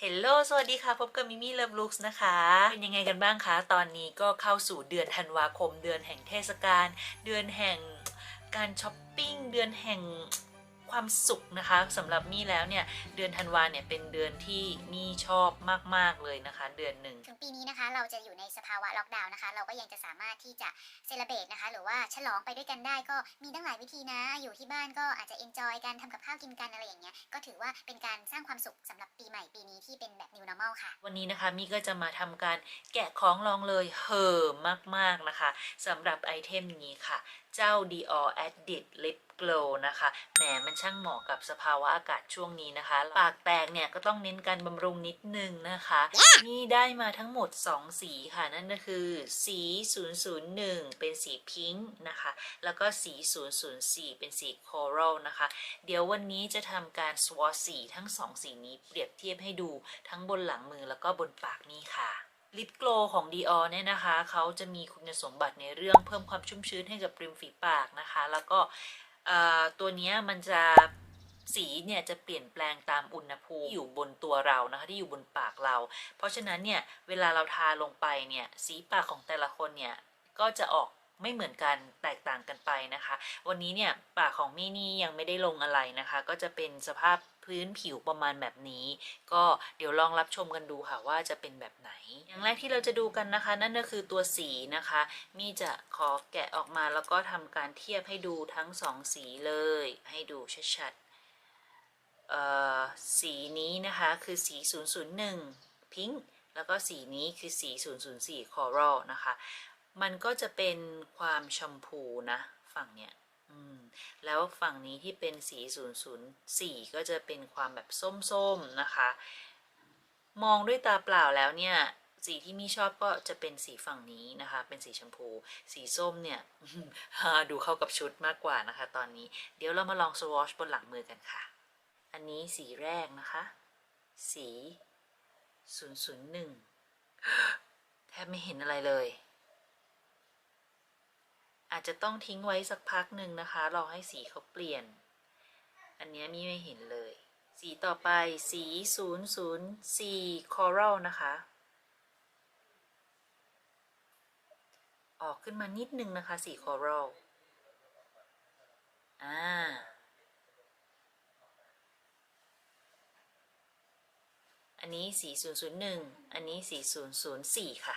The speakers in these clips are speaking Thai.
เฮลโลสวัสดีค่ะ พบกับมิมี่เลิฟลุกส์นะคะ เป็นยังไงกันบ้างคะ ตอนนี้ก็เข้าสู่เดือนธันวาคม เดือนแห่งเทศกาล เดือนแห่งการช้อปปิ้ง เดือนแห่ง ความสุขนะคะสำหรับมี่แล้วเนี่ยเดือนธันวาเนี่ยเป็นเดือนที่มี่ชอบมาก ๆ เลยนะคะ เดือนหนึ่งถึงปีนี้นะคะ เราจะอยู่ในสภาวะล็อกดาวน์นะคะ เราก็ยังจะสามารถที่จะเซเลบรตนะคะ หรือว่าฉลองไปด้วยกันได้ก็มีตั้งหลายวิธีนะ อยู่ที่บ้านก็อาจจะเอนจอยกันทำกับข้าวกินกันอะไรอย่างเงี้ยก็ถือว่าเป็นการสร้างความสุขสำหรับปีใหม่ปีนี้ที่เป็นแบบ new normal ค่ะ วันนี้นะคะมี่ก็จะมาทำการแกะของลองเลยเห่อมากๆนะคะสำหรับไอเทมนี้ค่ะเจ้า Dior Addict Lip Glow นะคะแหมมันช่างเหมาะกับสภาวะอากาศช่วงนี้นะคะ ปากแตกเนี่ยก็ต้องเน้นการบำรุงนิดนึงนะคะ นี่ได้มาทั้งหมด 2 สีค่ะ นั่นก็คือสี 001 เป็นสีพิงค์นะคะ แล้วก็สี 004 เป็นสีโครัลนะคะ เดี๋ยววันนี้จะทำการ swatch สีทั้ง 2 สีนี้เปรียบเทียบให้ดูทั้งบนหลังมือแล้วก็บนปากนี่ค่ะ ลิปโกลของ Dior เนี่ยนะคะเขาจะมีคุณสมบัติในเรื่องเพิ่มความชุ่มชื้นให้กับริมฝีปากนะคะ แล้วก็ตัวนี้มันจะสีเนี่ยจะเปลี่ยนแปลงตามอุณหภูมิที่อยู่บนตัวเรานะคะที่อยู่บนปากเรา เพราะฉะนั้นเนี่ยเวลาเราทาลงไปเนี่ยสีปากของแต่ละคนเนี่ยก็จะออกไม่เหมือนกันแตกต่างกันไปนะคะ วันนี้เนี่ยปากของมี่นี่ยังไม่ได้ลงอะไรนะคะ ก็จะเป็นสภาพ พื้นผิวประมาณแบบนี้ ก็เดี๋ยวลองรับชมกันดูค่ะว่าจะเป็นแบบไหน อย่างแรกที่เราจะดูกันนะคะ นั่นก็คือตัวสีนะคะ มีจะขอแกะออกมาแล้วก็ทำการเทียบให้ดูทั้งสองสีเลย ให้ดูชัดๆสีนี้นะคะคือสี 001 พิงค์แล้วก็สีนี้คือสี 004 Coral นะคะ มันก็จะเป็นความชมพูนะ ฝั่งเนี้ย แล้วฝั่งนี้ที่เป็นสี 004 ก็จะเป็นความแบบส้มๆนะคะ มองด้วยตาเปล่าแล้วเนี่ยสีที่มี่ชอบก็จะเป็นสีฝั่งนี้นะคะ เป็นสีชมพู สีส้มเนี่ยดูเข้ากับชุดมากกว่านะคะ ตอนนี้เดี๋ยวเรามาลองสวอชบนหลังมือกันค่ะ อันนี้สีแรกนะคะ สี 001 แทบไม่เห็นอะไรเลย อาจจะต้องทิ้งไว้สักพักหนึ่งนะคะ รอให้สีเขาเปลี่ยน อันนี้มีไม่เห็นเลย สีต่อไปสี 004 Coral นะคะ ออกขึ้นมานิดนึงนะคะ สี Coral อ่าอันนี้สี001 อันนี้สี004 ค่ะ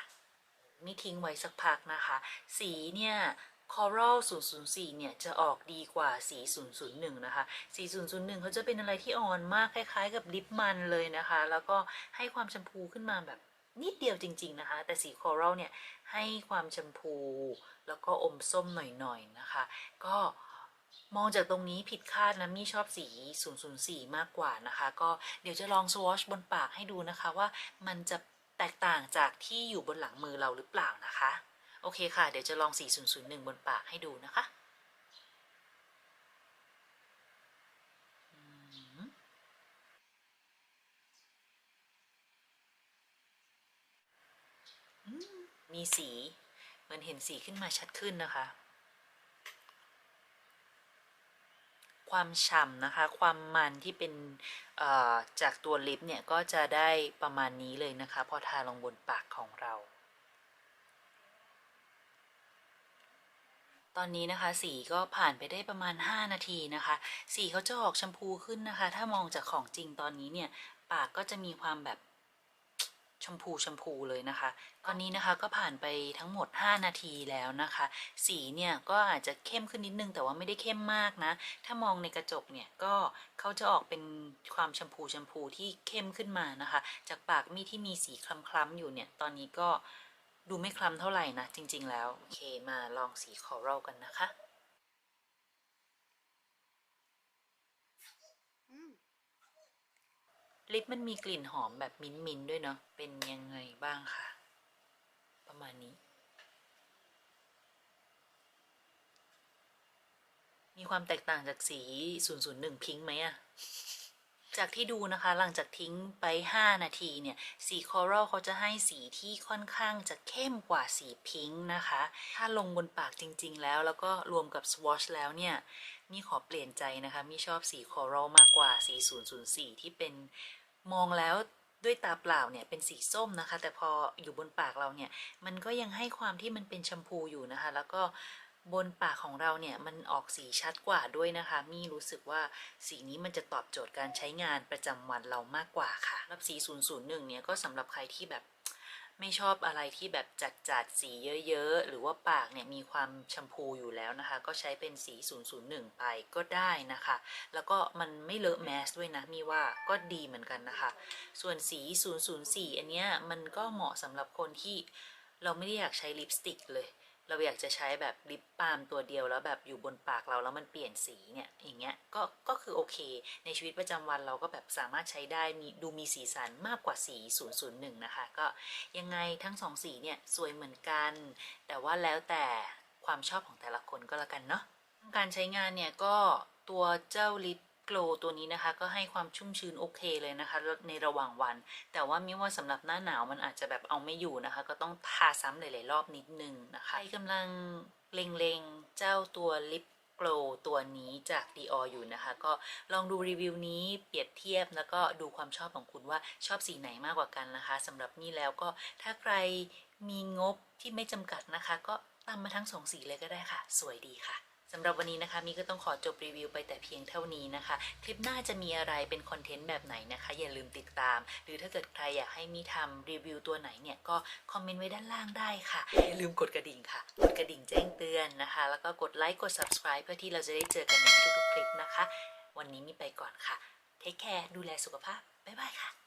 นี่ทิ้งไว้สักพักนะคะ สีเนี่ย Coral 004 เนี่ย จะออกดีกว่าสี001 นะคะสี001 เขาจะเป็นอะไรที่อ่อนมากคล้ายๆ กับลิปมันเลยนะคะ แล้วก็ให้ความชมพูขึ้นมาแบบนิดเดียวจริง ๆ นะคะ แต่สี Coral เนี่ย ให้ความชมพู แล้วก็อมส้มหน่อย ๆ นะคะ ก็มองจากตรงนี้ผิดคาดนะมี่ชอบสี 004 มากกว่านะคะ ก็เดี๋ยวจะลองสวอชบนปากให้ดูนะคะว่ามันจะแตกต่างจากที่อยู่บนหลังมือเราหรือเปล่านะคะ โอเคค่ะ เดี๋ยวจะลอง 4001 บนปากให้ดูนะคะมีสีเหมือนเห็นสีขึ้นมาชัดขึ้นนะคะ ความฉ่ำนะคะ ความมันที่เป็นจากตัวลิปเนี่ย ก็จะได้ประมาณนี้เลยนะคะ พอทาลงบนปากของเรา ตอนนี้นะคะสีก็ผ่านไปได้ประมาณ 5 นาทีนะคะ สีเขาจะออกชมพูขึ้นนะคะ ถ้ามองจากของจริงตอนนี้เนี่ย ปากก็จะมีความแบบชมพูชมพูเลยนะคะ ตอนนี้นะคะก็ผ่านไปทั้งหมด 5 นาทีแล้วนะคะ สีเนี่ยก็อาจจะเข้มขึ้นนิดนึงแต่ว่าไม่ได้เข้มมากนะ ถ้ามองในกระจกเนี่ยก็เขาจะออกเป็นความชมพูชมพูที่เข้มขึ้นมานะคะ จากปากมีที่มีสีคล้ำๆอยู่เนี่ย ตอนนี้ก็ ดูไม่คล้ำเท่าไหร่นะ จริง ๆ แล้ว โอเคมาลองสีคอรัลกันนะคะลิปมันมีกลิ่นหอมแบบมิ้นมินด้วยเนาะ เป็นยังไงบ้างคะประมาณนี้ มีความแตกต่างจากสี 001 พิงค์ไหมอะ จากที่ดูนะคะหลังจากทิ้งไป 5 นาทีเนี่ยสีคอรัลเขาจะให้สีที่ค่อนข้างจะเข้มกว่าสีพิงค์นะคะ ถ้าลงบนปากจริง ๆ แล้ว แล้วก็รวมกับสวอชแล้วเนี่ยมี่ขอเปลี่ยนใจนะคะมีชอบสีคอรัลมากกว่าสี 004 ที่เป็นมองแล้วด้วยตาเปล่าเนี่ยเป็นสีส้มนะคะ แต่พออยู่บนปากเราเนี่ยมันก็ยังให้ความที่มันเป็นชมพูอยู่นะคะ แล้วก็ บนปากของเราเนี่ยมันออกสีชัดกว่าด้วยนะคะ มี่รู้สึกว่าสีนี้มันจะตอบโจทย์การใช้งานประจำวันเรามากกว่าค่ะรับสี 001 เนี่ยก็สำหรับใครที่แบบไม่ชอบอะไรที่แบบจัดจัดสีเยอะๆ หรือว่าปากเนี่ยมีความชมพูอยู่แล้วนะคะ ก็ใช้เป็นสี 001 ไปก็ได้นะคะ แล้วก็มันไม่เลอะแมสด้วยนะมีว่าก็ดีเหมือนกันนะคะ ส่วนสี 004 อันเนี้ยมันก็เหมาะสำหรับคนที่เราไม่ได้อยากใช้ลิปสติกเลย เราอยากจะใช้แบบลิปบาล์มตัวเดียวแล้วแบบอยู่บนปากเราแล้วมันเปลี่ยนสีเนี่ยอย่างเงี้ยก็ก็คือโอเค ในชีวิตประจำวันเราก็แบบสามารถใช้ได้มีดูมีสีสันมากกว่าสี 001 นะคะ ก็ยังไงทั้งสองสีเนี่ยสวยเหมือนกัน แต่ว่าแล้วแต่ความชอบของแต่ละคนก็แล้วกันเนาะการใช้งานเนี่ยก็ตัวเจ้าลิป โกลตัวนี้นะคะ ก็ให้ความชุ่มชื้นโอเคเลยนะคะ ในระหว่างวัน แต่ว่ามิว่าสำหรับหน้าหนาวมันอาจจะแบบเอาไม่อยู่นะคะ ก็ต้องทาซ้ำหลายๆรอบนิดนึงนะคะใครกำลังเล็งๆเจ้าตัวลิปโกลตัวนี้จาก Dior อยู่นะคะ ก็ลองดูรีวิวนี้เปรียบเทียบแล้วก็ดูความชอบของคุณว่าชอบสีไหนมากกว่ากันนะคะสำหรับนี่แล้วก็ถ้าใครมีงบที่ไม่จำกัดนะคะ ก็ตามมาทั้งสองสีเลยก็ได้ค่ะ สวยดีค่ะ สำหรับวันนี้นะคะมีก็ต้องขอจบรีวิวไปแต่เพียงเท่านี้นะคะ คลิปหน้าจะมีอะไรเป็นคอนเทนต์แบบไหนนะคะ อย่าลืมติดตาม หรือถ้าเกิดใครอยากให้มีทำรีวิวตัวไหนเนี่ยก็คอมเมนต์ไว้ด้านล่างได้ค่ะ อย่าลืมกดกระดิ่งค่ะ กดกระดิ่งแจ้งเตือนนะคะ แล้วก็กดไลค์กด subscribe เพื่อที่เราจะได้เจอกันในทุกๆคลิปนะคะ วันนี้มีไปก่อนค่ะเทคแคร์ดูแลสุขภาพบ๊ายบายค่ะ